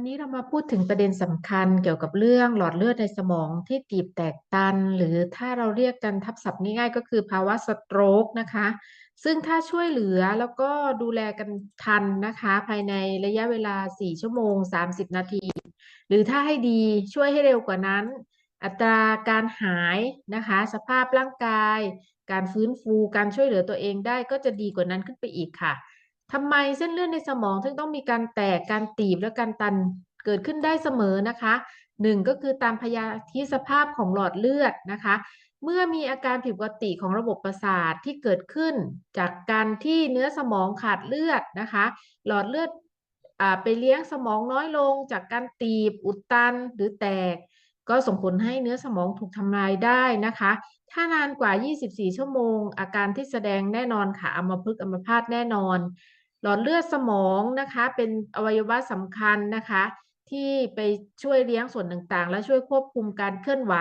วันนี้เรามาพูดถึงประเด็นสำคัญเกี่ยวกับเรื่องหลอดเลือดในสมองที่ตีบแตกตัน หรือถ้าเราเรียกกันทับศัพท์ง่ายๆ ก็คือภาวะสโตรกนะคะ ซึ่งถ้าช่วยเหลือแล้วก็ดูแลกันทันนะคะ ภายในระยะเวลา 4 ชั่วโมง 30 นาที หรือถ้าให้ดีช่วยให้เร็วกว่านั้น อัตราการหายนะคะ สภาพร่างกาย การฟื้นฟูการช่วยเหลือตัวเองได้ก็จะดีกว่านั้นขึ้นไปอีกค่ะ ทำไมเส้นเลือดในสมองถึงต้องมีการแตกการตีบและการตันเกิดขึ้นได้เสมอนะคะหนึ่งก็คือตามพยาธิสภาพของหลอดเลือดนะคะ เมื่อมีอาการผิดปกติของระบบประสาทที่เกิดขึ้น จากการที่เนื้อสมองขาดเลือดนะคะ หลอดเลือดไปเลี้ยงสมองน้อยลง จากการตีบอุดตันหรือแตก ก็ส่งผลให้เนื้อสมองถูกทำลายได้นะคะ ถ้านานกว่า 24 ชั่วโมง อาการที่แสดงแน่นอนค่ะอัมพฤกษ์อัมพาตแน่นอน หลอดเลือดสมองนะคะ เป็นอวัยวะสำคัญนะคะ ที่ไปช่วยเลี้ยงส่วนต่างๆ และช่วยควบคุมการเคลื่อนไหว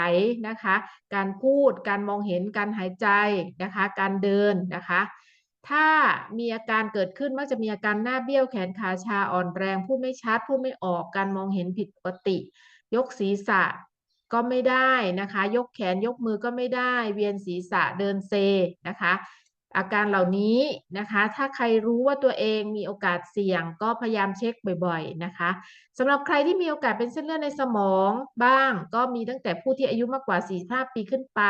นะคะ การพูด การมองเห็น การหายใจนะคะ การเดินนะคะ ถ้ามีอาการเกิดขึ้นมักจะมีอาการหน้าเบี้ยวแขนขาชาอ่อนแรงพูดไม่ชัดพูดไม่ออกการมองเห็นผิดปกติ ยกศีรษะก็ไม่ได้นะคะ ยกแขนยกมือก็ไม่ได้ เวียนศีรษะเดินเซนะคะ อาการเหล่านี้นะคะ ถ้าใครรู้ว่าตัวเองมีโอกาสเสี่ยงก็พยายามเช็คบ่อย ๆนะคะสำหรับใครที่มีโอกาสเป็นเส้นเลือดในสมองบ้าง ก็มีตั้งแต่ผู้ที่อายุมากกว่า 45 ปีขึ้นไป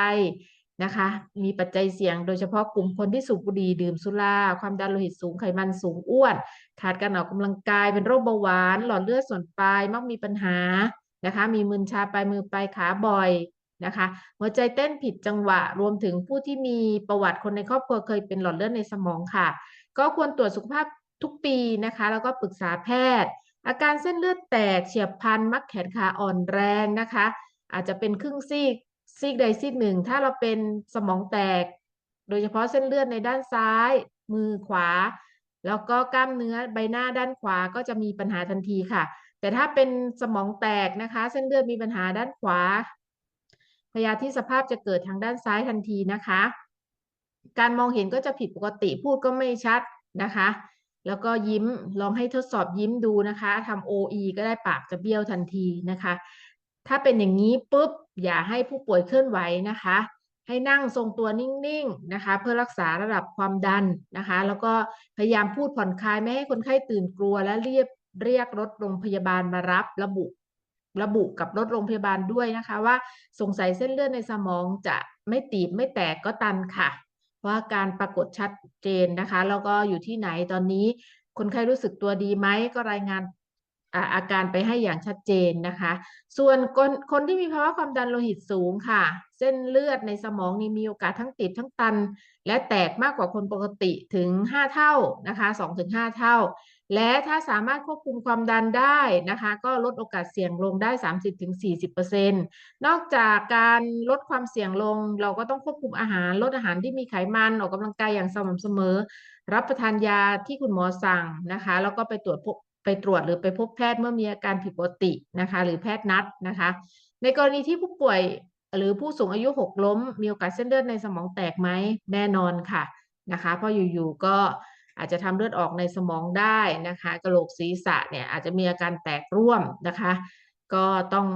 นะคะ มีปัจจัยเสี่ยงโดยเฉพาะกลุ่มคนที่สูบบุหรี่ดื่มสุรา ความดันโลหิตสูงไขมันสูงอ้วน ขาดการออกกำลังกายเป็นโรคเบาหวาน หลอดเลือดส่วนปลายมักมีปัญหานะคะ มีมึนชาปลายมือปลายขาบ่อย นะคะ หัวใจเต้นผิดจังหวะ รวมถึงผู้ที่มีประวัติคนในครอบครัวเคยเป็นหลอดเลือดในสมองค่ะ ก็ควรตรวจสุขภาพทุกปีนะคะ แล้วก็ปรึกษาแพทย์ อาการเส้นเลือดแตกเฉียบพลันมักแขนขาอ่อนแรงนะคะ อาจจะเป็นครึ่งซีกซีกใดซีกหนึ่ง ถ้าเราเป็นสมองแตก โดยเฉพาะเส้นเลือดในด้านซ้าย มือขวา แล้วก็กล้ามเนื้อใบหน้าด้านขวาก็จะมีปัญหาทันทีค่ะ แต่ถ้าเป็นสมองแตกนะคะ เส้นเลือดมีปัญหาด้านขวา พยาธิสภาพจะเกิดทางด้านซ้ายทันทีนะคะ การมองเห็นก็จะผิดปกติพูดก็ไม่ชัดนะคะ แล้วก็ยิ้มลองให้ทดสอบยิ้มดูนะคะทำ OE ก็ได้ปากจะเบี้ยวทันทีนะคะ ถ้าเป็นอย่างนี้ปุ๊บอย่าให้ผู้ป่วยเคลื่อนไหวนะคะ ให้นั่งทรงตัวนิ่งๆนะคะ เพื่อรักษาระดับความดันนะคะ แล้วก็พยายามพูดผ่อนคลายไม่ให้คนไข้ตื่นกลัวและเรียกเรียกรถโรงพยาบาลมารับระบุ ระบุกับรถโรงพยาบาลด้วยนะคะ ว่าสงสัยเส้นเลือดในสมองจะไม่ตีบไม่แตกก็ตันค่ะเพราการปรากฏชัดเจนนะคะ แล้วก็อยู่ที่ไหนตอนนี้ คนไข้รู้สึกตัวดีไหมก็รายงานอาการไปให้อย่างชัดเจนนะคะ ส่วนคนคนที่มีภาวะความดันโลหิตสูงค่ะ เส้นเลือดในสมองนี่มีโอกาสทั้งติดทั้งตัน และแตกมากกว่าคนปกติถึง 5 เท่านะคะ2-5 เท่า และถ้าสามารถควบคุมความดันได้นะคะ ก็ลดโอกาสเสี่ยงลงได้ 30-40%นอกจากการลดความเสี่ยงลง เราก็ต้องควบคุมอาหาร ลดอาหารที่มีไขมันออกกำลังกายอย่างสม่ำเสมอ รับประทานยาที่คุณหมอสั่งนะคะ แล้วก็ไปตรวจพบไปตรวจหรือไปพบแพทย์เมื่อมีอาการผิดปกตินะคะ หรือแพทย์นัดนะคะ ในกรณีที่ผู้ป่วยหรือผู้สูงอายุหกล้ม มีโอกาสเส้นเลือดในสมองแตกไหมแน่นอนค่ะนะคะ เพราะอยู่ๆก็ อาจจะทำเลือดออกในสมองได้นะคะกระโหลกศีรษะเนี่ยอาจจะมีอาการแตกร่วมนะคะ ก็ต้อง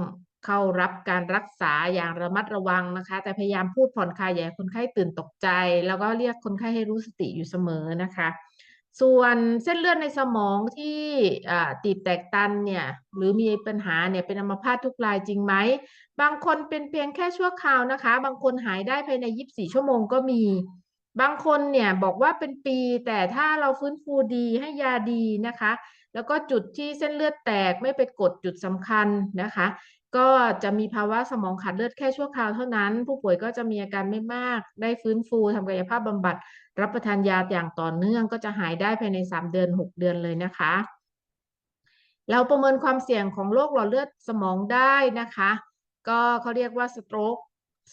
เข้ารับการรักษาอย่างระมัดระวังนะคะ แต่พยายามพูดผ่อนคลายอย่าคนไข้ตื่นตกใจ แล้วก็เรียกคนไข้ให้รู้สติอยู่เสมอนะคะ ส่วนเส้นเลือดในสมองที่ตีบแตกตันเนี่ยหรือมีปัญหาเนี่ยเป็นอัมพาตทุกรายจริงไหม บางคนเป็นเพียงแค่ชั่วคราวนะคะ บางคนหายได้ภายใน 24 ชั่วโมงก็มี บางคนเนี่ยบอกว่าเป็นปีแต่ถ้าเราฟื้นฟูดีให้ยาดีนะคะ แล้วก็จุดที่เส้นเลือดแตกไม่ไปกดจุดสำคัญนะคะ ก็จะมีภาวะสมองขาดเลือดแค่ชั่วคราวเท่านั้น ผู้ป่วยก็จะมีอาการไม่มาก ได้ฟื้นฟูทำกายภาพบำบัด รับประทานยาอย่างต่อเนื่องก็จะหายได้ภายใน 3 เดือน 6 เดือนเลยนะคะ เราประเมินความเสี่ยงของโรคหลอดเลือดสมองได้นะคะ ก็เขาเรียกว่าสโตรก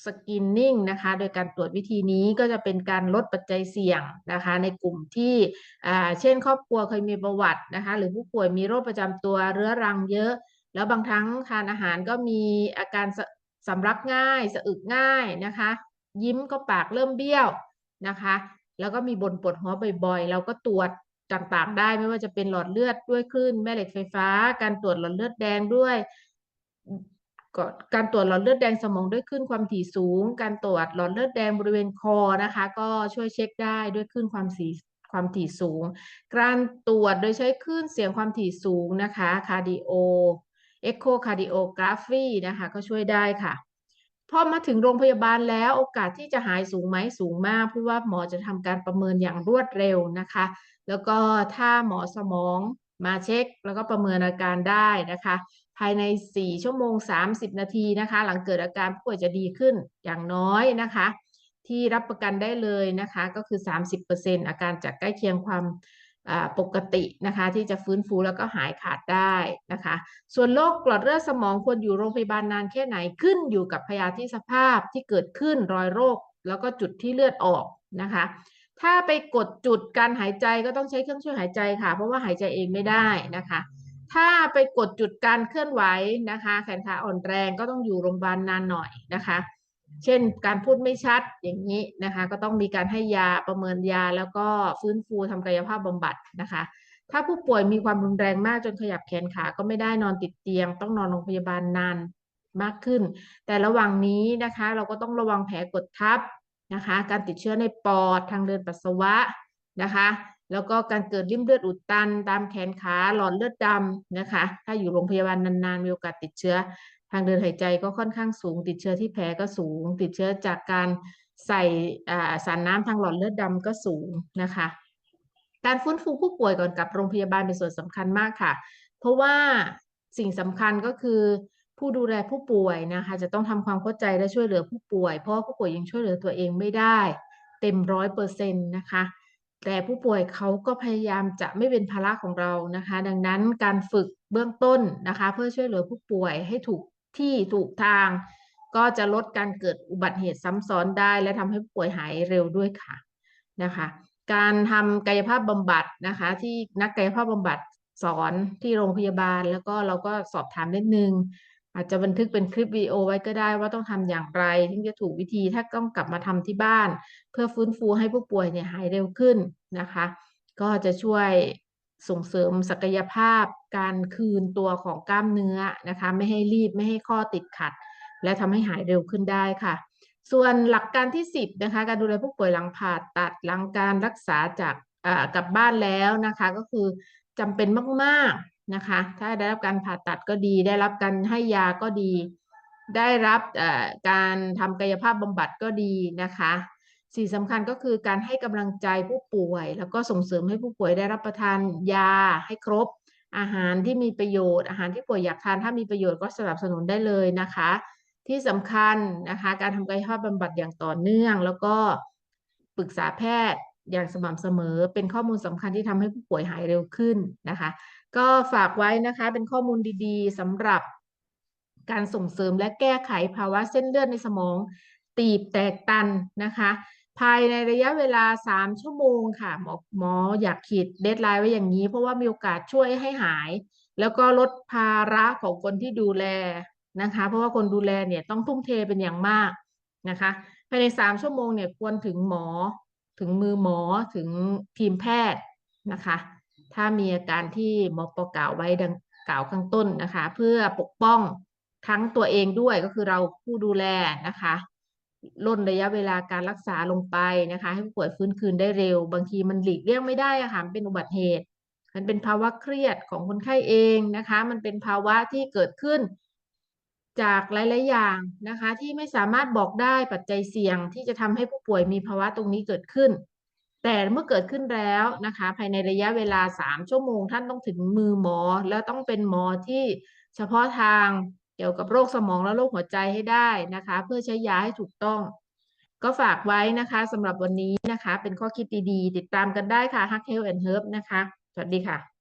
สกินนิ่งนะคะโดยการตรวจวิธีนี้ก็จะเป็นการลดปัจจัยเสี่ยงนะคะในกลุ่มที่เช่น ครอบครัวเคยมีประวัตินะคะหรือผู้ป่วยมีโรคประจำตัวเรื้อรังเยอะ แล้วบางครั้งทานอาหารก็มีอาการสำรับง่ายสะอึกง่ายนะคะ ยิ้มก็ปากเริ่มเบี้ยวนะคะ แล้วก็มีบนปวดหัวบ่อยๆ เราก็ตรวจต่างๆ ได้ไม่ว่าจะเป็นหลอดเลือดด้วยคลื่นแม่เหล็กไฟฟ้า การตรวจหลอดเลือดแดงด้วย ก็การตรวจหลอดเลือดแดงสมองด้วยคลื่นความถี่สูง การตรวจหลอดเลือดแดงบริเวณคอนะคะ ก็ช่วยเช็คได้ด้วยคลื่นความถี่ความถี่สูง การตรวจโดยใช้คลื่นเสียงความถี่สูงนะคะคาร์ดิโอเอ็กโคคาร์ดิโอกราฟีนะคะ ก็ช่วยได้ค่ะพอมาถึงโรงพยาบาลแล้วโอกาสที่จะหายสูงไหมสูงมาก เพราะว่าหมอจะทำการประเมินอย่างรวดเร็วนะคะ แล้วก็ถ้าหมอสมองมาเช็ค แล้วก็ประเมินอาการได้นะคะ ภายใน 4 ชั่วโมง 30 นาทีนะคะ หลังเกิดอาการผู้ป่วยจะดีขึ้นอย่างน้อยนะคะ ที่รับประกันได้เลยนะคะก็คือ 30%อาการจากใกล้เคียงความปกตินะคะ ที่จะฟื้นฟูแล้วก็หายขาดได้นะคะ ส่วนโรคหลอดเลือดสมองควรอยู่โรงพยาบาลนานแค่ไหนขึ้นอยู่กับพยาธิสภาพที่เกิดขึ้นรอยโรค แล้วก็จุดที่เลือดออกนะคะ ถ้าไปกดจุดการหายใจก็ต้องใช้เครื่องช่วยหายใจค่ะ เพราะว่าหายใจเองไม่ได้นะคะ ถ้าไปกดจุดการเคลื่อนไหวนะคะ แขนขาอ่อนแรงก็ต้องอยู่โรงพยาบาลนานหน่อยนะคะ เช่นการพูดไม่ชัดอย่างนี้นะคะ ก็ต้องมีการให้ยาประเมินยาแล้วก็ฟื้นฟูทำกายภาพบำบัดนะคะ ถ้าผู้ป่วยมีความรุนแรงมากจนขยับแขนขาก็ไม่ได้นอนติดเตียง ต้องนอนโรงพยาบาลนานมากขึ้น แต่ระหว่างนี้นะคะ เราก็ต้องระวังแผลกดทับนะคะ การติดเชื้อในปอดทางเดินปัสสาวะนะคะ แล้วก็การเกิดริ่มเลือดอุดตัน ตามแขนขาหลอดเลือดดำนะคะ ถ้าอยู่โรงพยาบาลนานๆ มีโอกาสติดเชื้อ ทางเดินหายใจก็ค่อนข้างสูง ติดเชื้อที่แผลก็สูง ติดเชื้อจากการใส่สารน้ำทางหลอดเลือดดำก็สูงนะคะ การฟื้นฟูผู้ป่วยก่อนกลับโรงพยาบาลเป็นส่วนสำคัญมากค่ะ เพราะว่าสิ่งสำคัญก็คือผู้ดูแลผู้ป่วยนะคะจะต้องทำความเข้าใจและช่วยเหลือผู้ป่วย เพราะผู้ป่วยยังช่วยเหลือตัวเองไม่ได้ เต็มร้อยเปอร์เซ็นต์นะคะ แต่ผู้ป่วยเขาก็พยายามจะไม่เป็นภาระของเรานะคะ ดังนั้นการฝึกเบื้องต้นนะคะ เพื่อช่วยเหลือผู้ป่วยให้ถูกที่ถูกทาง ก็จะลดการเกิดอุบัติเหตุซ้ำซ้อนได้ และทำให้ผู้ป่วยหายเร็วด้วยค่ะนะคะ การทำกายภาพบำบัดนะคะ ที่นักกายภาพบำบัดสอนที่โรงพยาบาล แล้วก็เราก็สอบถามนิดนึง อาจจะบันทึกเป็นคลิปวิดีโอไว้ก็ได้ว่าต้องทำอย่างไรถึงจะถูกวิธีถ้าต้องกลับมาทำที่บ้าน เพื่อฟื้นฟูให้ผู้ป่วยเนี่ยหายเร็วขึ้นนะคะ ก็จะช่วยส่งเสริมศักยภาพการคืนตัวของกล้ามเนื้อนะคะ ไม่ให้รีบไม่ให้ข้อติดขัด และทำให้หายเร็วขึ้นได้ค่ะ ส่วนหลักการที่ 10นะคะการดูแลผู้ป่วยหลังผ่าตัดหลังการรักษาจากกลับบ้านแล้วนะคะ ก็คือจำเป็นมาก นะคะ ถ้าได้รับการผ่าตัดก็ดี ได้รับการให้ยาก็ดี ได้รับการทำกายภาพบำบัดก็ดีนะคะสิ่งสำคัญก็คือการให้กำลังใจผู้ป่วย แล้วก็ส่งเสริมให้ผู้ป่วยได้รับประทานยาให้ครบ อาหารที่มีประโยชน์ อาหารที่ป่วยอยากทานถ้ามีประโยชน์ก็สนับสนุนได้เลยนะคะ ที่สำคัญนะคะการทำกายภาพบำบัดอย่างต่อเนื่อง แล้วก็ปรึกษาแพทย์อย่างสม่ำเสมอ เป็นข้อมูลสำคัญที่ทำให้ผู้ป่วยหายเร็วขึ้นนะคะ ก็ฝากไว้นะคะเป็นข้อมูลดีๆสำหรับการส่งเสริมและแก้ไขภาวะเส้นเลือดในสมอง ตีบแตกตันนะคะ ภายในระยะเวลา 3 ชั่วโมงค่ะ หมอหมออยากขีดเดทไลน์ไว้อย่างนี้ เพราะว่ามีโอกาสช่วยให้หาย แล้วก็ลดภาระของคนที่ดูแลนะคะ เพราะว่าคนดูแลเนี่ยต้องทุ่มเทเป็นอย่างมากนะคะ ภายใน 3 ชั่วโมงเนี่ยควรถึงหมอถึงมือหมอถึงทีมแพทย์นะคะ ถ้ามีอาการที่หมอประกล่าวไว้ดังกล่าวข้างต้นนะคะ เพื่อปกป้องทั้งตัวเองด้วยก็คือเราผู้ดูแลนะคะลดระยะเวลาการรักษาลงไปนะคะ ให้ผู้ป่วยฟื้นคืนได้เร็ว บางทีมันหลีกเลี่ยงไม่ได้อะค่ะเป็นอุบัติเหตุ มันเป็นภาวะเครียดของคนไข้เองนะคะ มันเป็นภาวะที่เกิดขึ้น จากหลาย ๆ อย่างนะคะ ที่ไม่สามารถบอกได้ปัจจัยเสี่ยงที่จะทำให้ผู้ป่วยมีภาวะตรงนี้เกิดขึ้น แต่เมื่อเกิดขึ้นแล้วนะคะ ภายในระยะเวลาสามชั่วโมง ท่านต้องถึงมือหมอ แล้วต้องเป็นหมอที่เฉพาะทางเกี่ยวกับโรคสมองและโรคหัวใจให้ได้นะคะ เพื่อใช้ยาให้ถูกต้อง ก็ฝากไว้นะคะสำหรับวันนี้นะคะ เป็นข้อคิดดีๆ ติดตามกันได้ค่ะ Hack Health and Herb นะคะ สวัสดีค่ะ